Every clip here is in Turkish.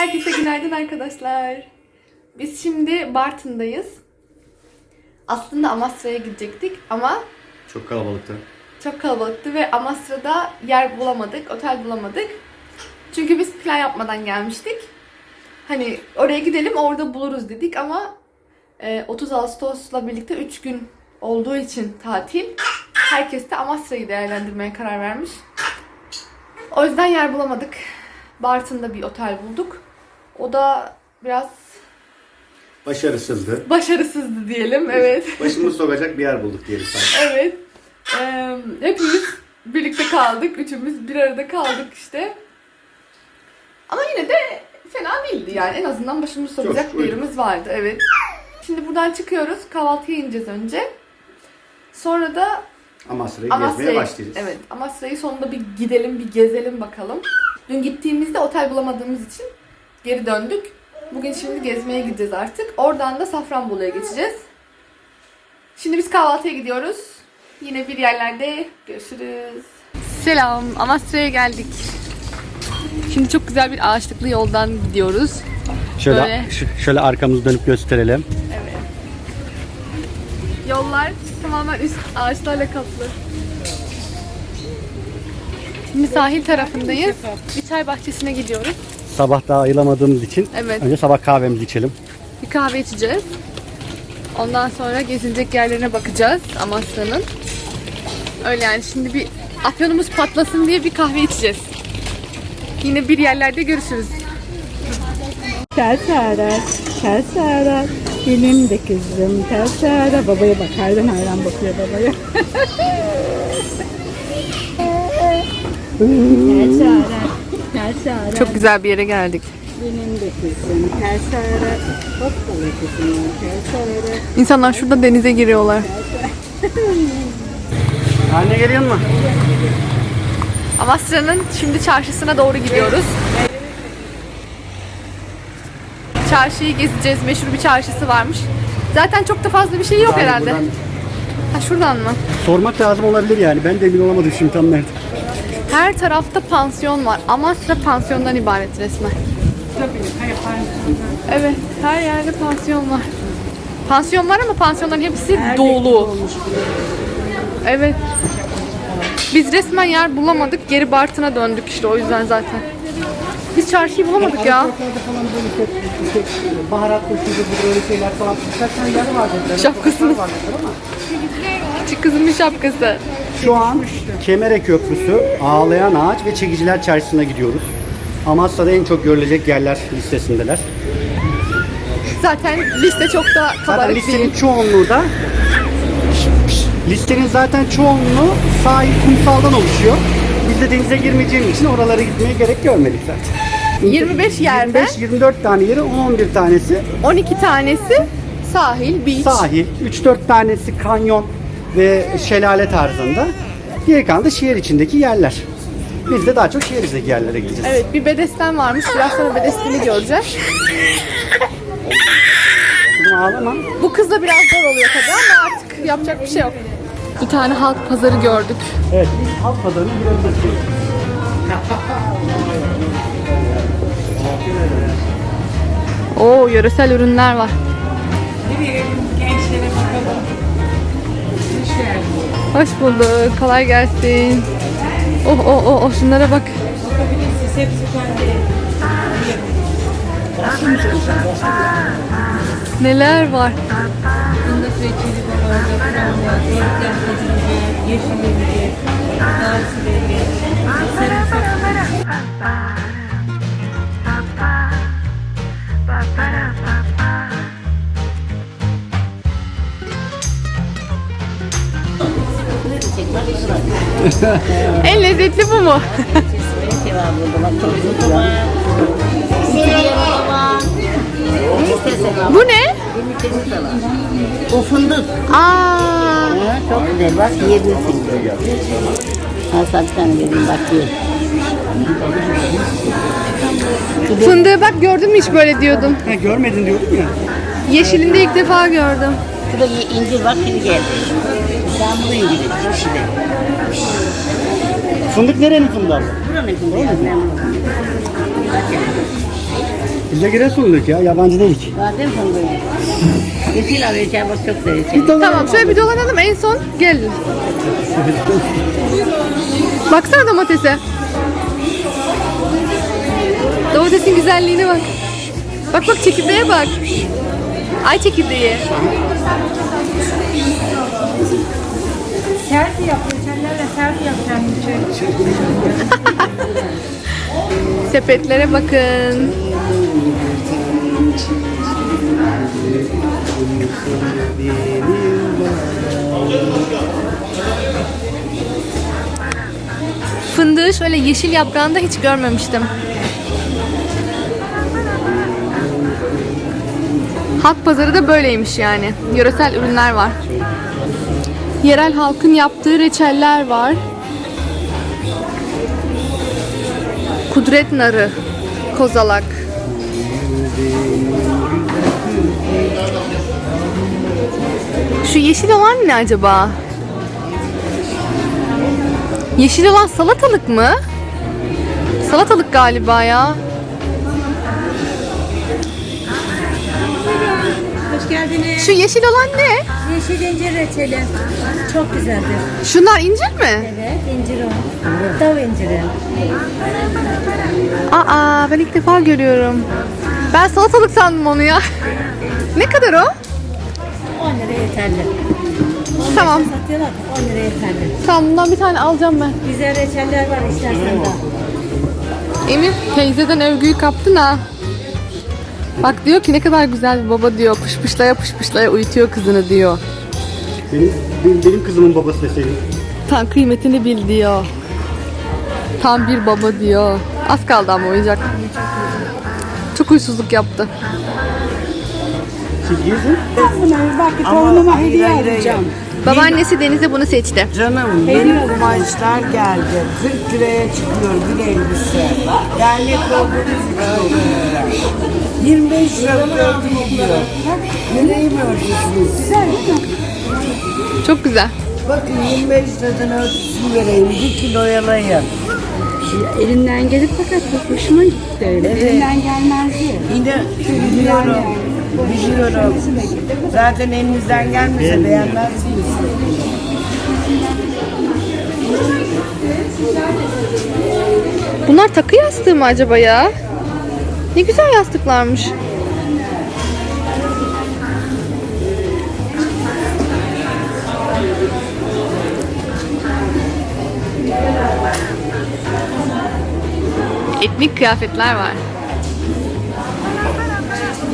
Herkese günaydın arkadaşlar. Biz şimdi Bartın'dayız. Aslında Amasra'ya gidecektik ama Çok kalabalıktı. çok kalabalıktı ve Amasra'da yer bulamadık, otel bulamadık. Çünkü biz plan yapmadan gelmiştik. Hani oraya gidelim orada buluruz dedik ama e, 30 Ağustos'la birlikte 3 gün olduğu için tatil. Herkes de Amasra'yı değerlendirmeye karar vermiş. O yüzden yer bulamadık. Bartın'da bir otel bulduk. O da biraz Başarısızdı. başarısızdı diyelim. Evet. Başımızı sokacak bir yer bulduk diyelim sanki. Evet. Ee, hepimiz birlikte kaldık. Üçümüz bir arada kaldık işte. Ama yine de fena değildi yani. En azından başımız sokacak Çok bir uygun. yerimiz vardı. Evet. Şimdi buradan çıkıyoruz. Kahvaltıya ineceğiz önce. Sonra da Amasra'yı gezmeye başlayacağız. evet, Amasra'yı sonunda bir gidelim, bir gezelim bakalım. Dün gittiğimizde otel bulamadığımız için geri döndük. Bugün şimdi gezmeye gideceğiz artık. Oradan da Safranbolu'ya geçeceğiz. Şimdi biz kahvaltıya gidiyoruz. Yine bir yerlerde görüşürüz. Selam, Amasra'ya geldik. Şimdi çok güzel bir ağaçlıklı yoldan gidiyoruz. Şöyle, Böyle. şöyle arkamızı dönüp gösterelim. Evet. Yollar tamamen üst ağaçlarla kaplı. Şimdi sahil tarafındayız. Bir çay bahçesine gidiyoruz. Sabah daha ayılamadığımız için Evet. önce sabah kahvemizi içelim. Bir kahve içeceğiz. Ondan sonra gezilecek yerlerine bakacağız Amasya'nın. Öyle yani şimdi bir afyonumuz patlasın diye bir kahve içeceğiz. Yine bir yerlerde görüşürüz. Ters arar, ters arar. Benim de kızım ters arar. Babaya bak, hayran hayran bakıyor babaya. ters arar, ters. Çok güzel bir yere geldik. Benim de kızım ters arar. Hoppala kızım ters. İnsanlar şurada denize giriyorlar. Anne geliyor mu? Amasra'nın şimdi çarşısına doğru gidiyoruz. Çarşıyı gezeceğiz. Meşhur bir çarşısı varmış. Zaten çok da fazla bir şey yok Yani herhalde. buradan Ha şuradan mı? Sormak lazım olabilir yani. Ben de emin olamadım şimdi tam nerede. Her tarafta pansiyon var. Amasra pansiyondan ibaret resmen. Evet, her yerde pansiyon var. Pansiyon var ama pansiyonların hepsi dolu. Evet. Biz resmen yer bulamadık. Geri Bartın'a döndük işte o yüzden zaten. Biz çarşıyı bulamadık ya. falan böyle şey, baharat koşuyordu böyle şeyler falan. Birkaç tane yer var dediler. Şapkasını. Küçük kızımın şapkası. Şu an Kemere Köprüsü, Ağlayan Ağaç ve Çekiciler Çarşısı'na gidiyoruz. Amasya'da en çok görülecek yerler listesindeler. Zaten liste çok da Zaten kabarık listenin değil. çoğunluğu da listenin zaten çoğunluğu sahil kumsaldan oluşuyor. Biz de denize girmeyeceğim için oralara gitmeye gerek görmedik zaten. 25 yerden 25-24 tane yerin 11 tanesi 12 tanesi sahil, beach. sahil, 3-4 tanesi kanyon ve şelale tarzında. Geri kalan da şehir içindeki yerler. Biz de daha çok şehir içindeki yerlere gideceğiz. Evet bir bedesten varmış. Biraz sonra bedestini göreceğiz. Kızım ağlama. Bu kızla biraz zor oluyor tabii ama artık yapacak bir şey yok. Bir tane halk pazarı gördük. Evet, biz halk pazarına girebiliriz. Oo yöresel ürünler var. Hoş bulduk. Kolay gelsin. Oh oh oh, oh şunlara bak. Neler var? Fındık reçeli var orada, fram var, tadında, yeşil eriği, narsı veriği, sarımsak En lezzetli bu mu? bu ne? O fındık. Aa, Çok güzel bak. Al sana bir tane vereyim bak ye. fındığı bak gördün mü hiç böyle diyordum. Ha, görmedin diyordum ya. Yeşilinde ilk defa gördüm. Bu da ye- incir bak şimdi geldi. İstanbul inciri. Şişide. Fındık nerenin fındığı? Buranın fındığı. Biz de Giresunluyuk ya. Yabancı değilik. Badem fındığı. Yeşil al reçel bak çok da reçel. Tamam şöyle bir dolanalım en son gelin. Baksana domatese. Domatesin güzelliğine bak. Bak bak çekirdeğe bak. Ay çekirdeği. Selfie yap. Reçellerle selfie yap kendin için. Sepetlere bakın. Fındığı şöyle yeşil yaprağında hiç görmemiştim. Halk pazarı da böyleymiş yani. Yöresel ürünler var. Yerel halkın yaptığı reçeller var. Kudret narı, kozalak. Şu yeşil olan ne acaba? Yeşil olan salatalık mı? Salatalık galiba ya. Geldiniz. Şu yeşil olan ne? Yeşil incir reçeli. Çok güzeldir. Şunlar incir mi? Evet, incir o. Dav inciri. Aa ben ilk defa görüyorum. Ben salatalık sandım onu ya. ne kadar o? 10 lira yeterli. Tamam. Satıyorlar 10 lira yeterli. Tamam bundan bir tane alacağım ben. Güzel reçeller var istersen de. Emir teyzeden övgüyü kaptın ha. Bak diyor ki ne kadar güzel bir baba diyor. Pışpışlaya pışpışlaya uyutuyor kızını diyor. Benim, benim, benim kızımın babası deseydin. Tam kıymetini bil diyor. Tam bir baba diyor. Az kaldı ama oyuncak. Çok huysuzluk yaptı. Siz gezin. Bak torunuma hediye alacağım. Babaannesi Deniz'e bunu seçti. Canım yeni kumaşlar geldi. 40 liraya çıkıyor bir elbise. Dernek olduğunuz için oluyor. 25 liralık örtü gidiyor. Yüreğim örtüsünüz. Çok güzel. Bakın 25 liradan örtüsünü vereyim. Bir kilo yalayın. Elinden gelip fakat hoşuma gitti öyle. Elinden gelmezdi. Yine biliyorum. Biliyorum. Zaten elinizden gelmese beğenmezsiniz. Bunlar takı yastığı mı acaba ya? Ne güzel yastıklarmış. Etnik kıyafetler var.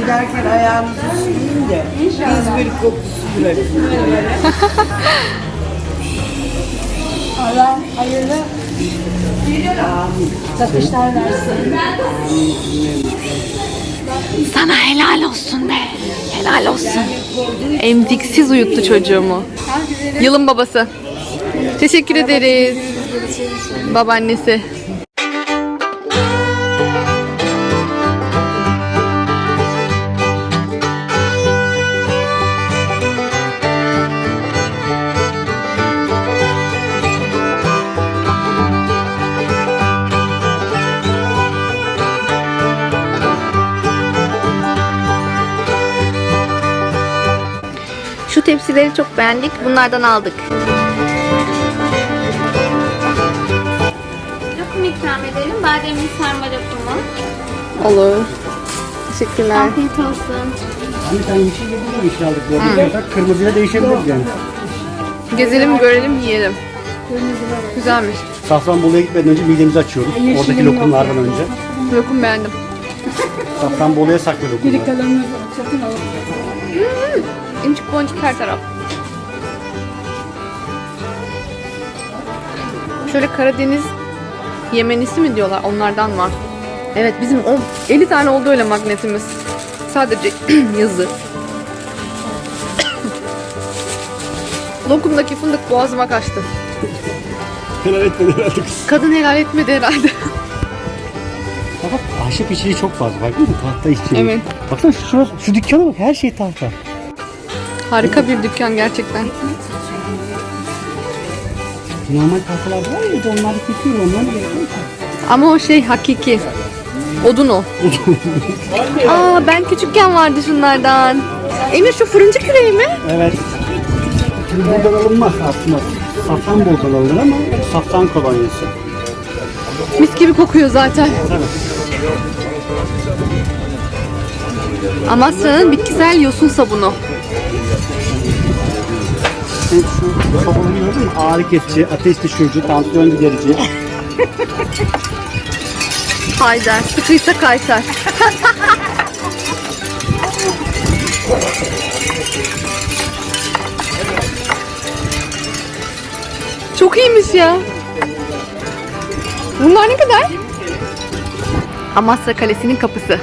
Giderken ayağınızı süreyim de İzmir kokusu bırakın. Allah hayırlı satışlar versin. Sana helal olsun be. Helal olsun. Emziksiz uyuttu çocuğumu. Yılın babası. Teşekkür ederiz. Babaannesi. Tepsileri çok beğendik. Bunlardan aldık. Lokum ikram edelim. Bademli sarma lokumu. Olur. Teşekkürler. Afiyet olsun. Hani sen yeşil yedin yeşil aldık. Bu arada kırmızıya değişebiliriz yani. Gezelim, görelim, yiyelim. Güzelmiş. Safranbolu'ya gitmeden önce midemizi açıyoruz. Oradaki lokumlardan önce. Lokum beğendim. Safranbolu'ya saklı lokumlar. Kalanını satın alıp İncik boncuk her taraf. Şöyle Karadeniz Yemenisi mi diyorlar onlardan var. Evet bizim o 50 tane oldu öyle magnetimiz. Sadece yazı. Lokumdaki fındık boğazıma kaçtı. Helal etmedi herhalde kız. Kadın helal etmedi herhalde. Bak ahşap içeriği çok fazla. Bak? Tahta içeriği. Evet. Baksana şu, şurası, şu dükkana bak her şey tahta. Harika bir dükkan gerçekten. Normal tahtalar var ya bir de onlar yıkıyor onları ki. Ama o şey hakiki. Odun o. Aa ben küçükken vardı şunlardan. Emir şu fırıncı küreği mi? Evet. Şimdi buradan alınmaz aslında. Safran buradan alınır ama safran kolonyası. Mis gibi kokuyor zaten. Amasya'nın bitkisel yosun sabunu. Sen şu sabunu gördün mü? Ağrı kesici, ateş düşürücü, tansiyon giderici. Haydar. Sıkıysa kaytar. Çok iyiymiş ya. Bunlar ne kadar? Amasya Kalesi'nin kapısı.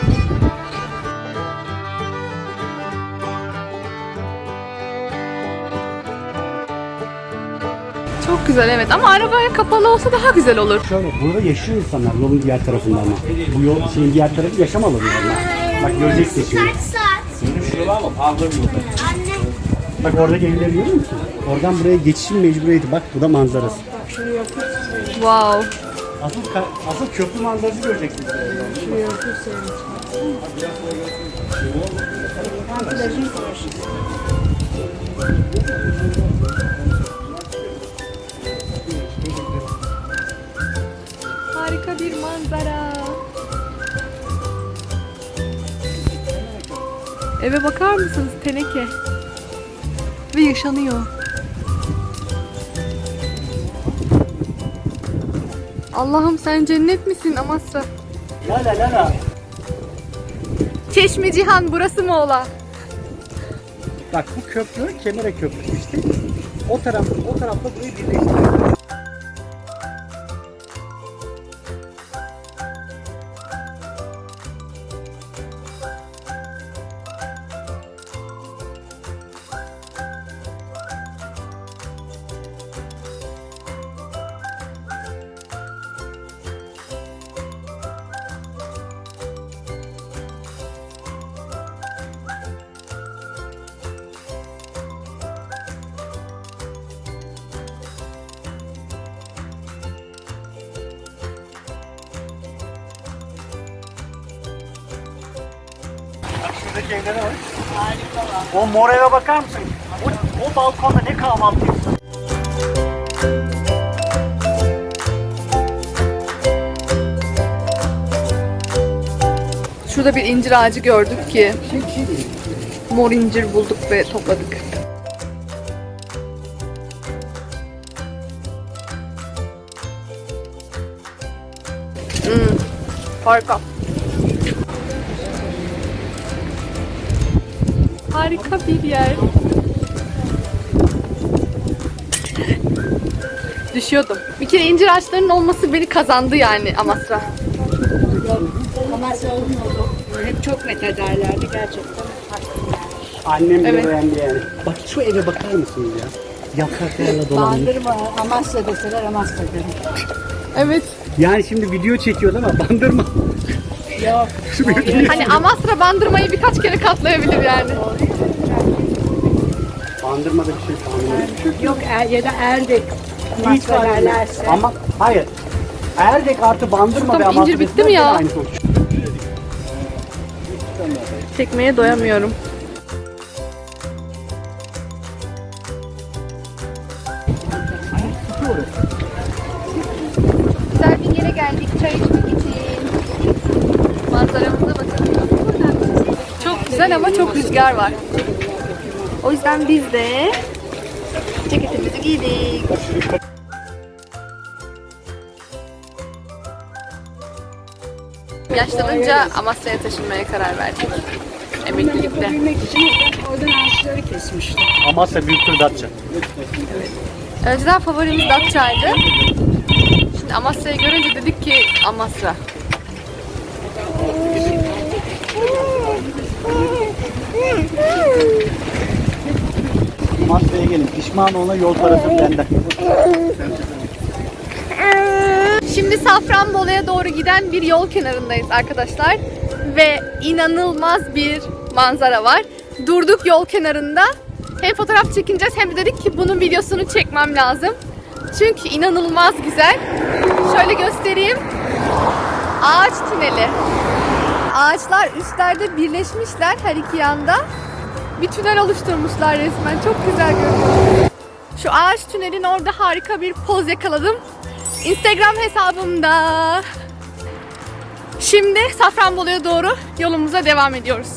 Çok güzel evet ama arabaya kapalı olsa daha güzel olur. Şöyle burada yaşıyor insanlar yolun diğer tarafında ama. Bu yol şeyin diğer tarafı yaşam alanı. Bak göreceksin şimdi. Bak orada evleri görüyor musun? Oradan buraya geçişin mecburiyeti. Bak bu da manzarası. Wow. Asıl, asıl köprü manzarası göreceksin. Harika bir manzara. Eve bakar mısınız? Teneke. Ve yaşanıyor. Allah'ım sen cennet misin Amasra? La la la la. Çeşme Cihan burası mı ola? Bak bu köprü Kemere Köprüsü işte. O taraf, o tarafla burayı birleştiriyor. Şuradaki evlere bak. O mor eve bakar mısın? O, o balkonda ne kahvaltı yapıyorsun? Şurada bir incir ağacı gördük ki. Mor incir bulduk ve topladık. Hmm, harika. Harika bir yer. Düşüyordum. Bir kere incir ağaçlarının olması beni kazandı yani Amasra. Hep çok methederlerdi gerçekten. Annem bile Evet. beğendi yani. Bak şu eve bakar mısınız ya? Yapraklarla dolanmış. Bandırma, Amasya deseler Amasya derim. Evet. Yani şimdi video çekiyordu ama bandırma. Yok. Hani Amasra bandırmayı birkaç kere katlayabilir yani. Bandırmada bir şey kalmıyor. Yok er, ya da Erdek. Derlerse. Ama hayır. Erdek artı bandırma ve Amasya incir bitti mi ya? sonuç. Çekmeye doyamıyorum. Güzel ama çok rüzgar var. O yüzden biz de ceketimizi giydik. Yaşlanınca Amasya'ya taşınmaya karar verdik. Emeklilikte. Büyümek için oradan ağaçları. Amasya Büyüktür Datça. Önceden favorimiz Datça'ydı. Şimdi Amasya'yı görünce dedik ki Amasya. Amasya'ya gelin. Pişman olma yol parası benden. Şimdi Safranbolu'ya doğru giden bir yol kenarındayız arkadaşlar. Ve inanılmaz bir manzara var. Durduk yol kenarında. Hem fotoğraf çekineceğiz hem de dedik ki bunun videosunu çekmem lazım. Çünkü inanılmaz güzel. Şöyle göstereyim. Ağaç tüneli. ağaçlar üstlerde birleşmişler her iki yanda. Bir tünel oluşturmuşlar resmen. Çok güzel görünüyor. Şu ağaç tünelin orada harika bir poz yakaladım. Instagram hesabımda. Şimdi Safranbolu'ya doğru yolumuza devam ediyoruz.